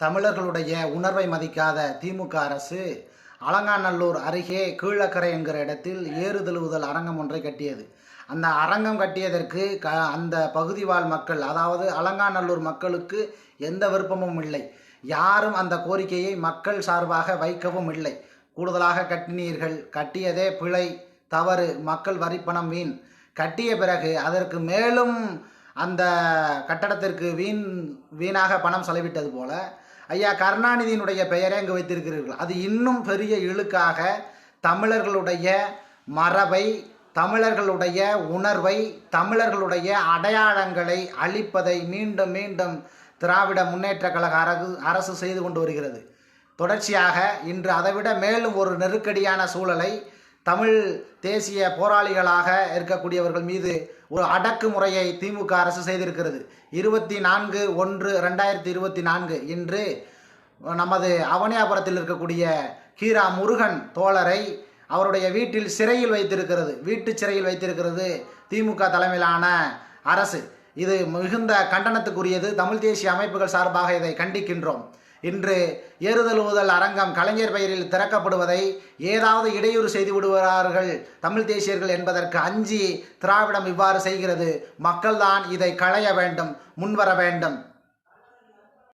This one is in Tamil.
தமிழர்களுடைய உணர்வை மதிக்காத திமுக அரசு அலங்காநல்லூர் அருகே கீழக்கரை என்கிற இடத்தில் ஏறுதழுவுதல் அரங்கம் ஒன்றை கட்டியது. அந்த அரங்கம் கட்டியதற்கு க அந்த பகுதி வாழ் மக்கள் அதாவது அலங்காநல்லூர் மக்களுக்கு எந்த விருப்பமும் இல்லை. யாரும் அந்த கோரிக்கையை மக்கள் சார்பாக வைக்கவும் இல்லை. கூடுதலாக கட்டினீர்கள். கட்டியதே பிழை தவறு மக்கள் வரிப்பணம் வீண். கட்டிய பிறகு அதற்கு மேலும் அந்த கட்டடத்திற்கு வீண் வீணாக பணம் செலவிட்டது போல ஐயா கருணாநிதியினுடைய பெயரை அங்கு வைத்திருக்கிறீர்கள். அது இன்னும் பெரிய இழுக்காக தமிழர்களுடைய மரபை தமிழர்களுடைய உணர்வை தமிழர்களுடைய அடையாளங்களை அழிப்பதை மீண்டும் மீண்டும் திராவிட முன்னேற்ற கழக அரசு அரசு செய்து கொண்டு வருகிறது. தொடர்ச்சியாக இன்று அதைவிட மேலும் ஒரு நெருக்கடியான சூழலை தமிழ் தேசிய போராளிகளாக இருக்கக்கூடியவர்கள் மீது ஒரு அடக்குமுறையை திமுக அரசு செய்திருக்கிறது. இருபத்தி நான்கு ஒன்று ரெண்டாயிரத்தி இருபத்தி நான்கு இன்று நமது அவனியாபுரத்தில் இருக்கக்கூடிய கீரா முருகன் தோழரை அவருடைய வீட்டில் சிறையில் வைத்திருக்கிறது. வீட்டு சிறையில் வைத்திருக்கிறது திமுக தலைமையிலான அரசு. இது மிகுந்த கண்டனத்துக்குரியது. தமிழ் தேசிய அமைப்புகள் சார்பாக இதை கண்டிக்கின்றோம். இன்று ஏறுதழுவுதல் அரங்கம் கலைஞர் பெயரில் திறக்கப்படுவதை ஏதாவது இடையூறு செய்து விடுவார்கள் தமிழ் தேசியர்கள் என்பதற்கு அஞ்சி திராவிடம் இவ்வாறு செய்கிறது. மக்கள்தான் இதை களைய வேண்டும் முன்வர வேண்டும்.